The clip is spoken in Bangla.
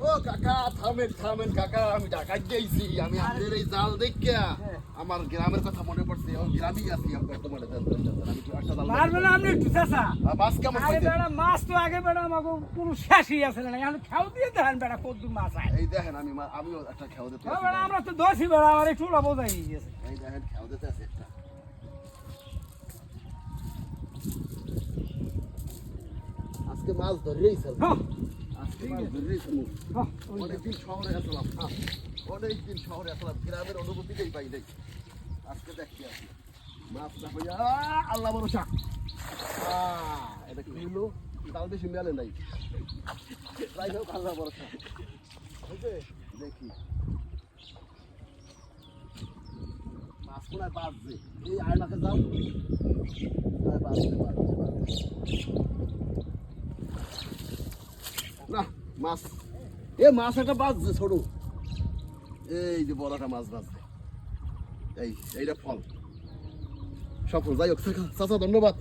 ও কাকা থামেন থামেন কাকা আমি ঢাকা গেছি আমি আপনাদের এই জাল দেখিয়া আমার গ্রামের কথা মনে পড়ছে ও গ্রামই আছি আমি বর্তমানে দেন, দেন, দেন, দেন, আমি একটু একটা জাল পারবেন না আপনি একটু চাচা আহ, মাছ কেমন আরে পাইছেন? বেড়া মাছ তো আগে বেড়া আমাকে কোনো শেষই আছে না এখন খাও দিয়ে দেখেন বেড়া কদ্দুর মাছ আয় এই দেখেন আমি মা- আমিও একটা খেয়াল দিতে ও আছি। বেড়া আমরা তো দোষী বেড়া আমার একটু বোঝাই গিয়েছে এই দেখেন খেয়াল দিতে আছে একটা আজকে মাছ ধরেই স্যার অনেকদিন শহরে আসলাম। অনেকদিন শহরে আসলাম গ্রামের অনুভূতিটাই পাই নাই। আজকে দেখছি আছি মাছ না পাইয়া আল্লাহ ভরসা। এটা কি হলো তাও বেশি মেলে নাই। যাই হোক আল্লাহ ভরসা। দেখি। মাছ কোনায় বাজছে? এই আয়নাকে যাও। হ্যাঁ, বাজছে, বাজছে, বাজছে। না। মাছ। এ, মাছ একটা বাজছে, ছোট। এই যে বড় একটা মাছ বাজছে। এই, এইটা ফল। সফল। যাই হোক চাচা, ধন্যবাদ।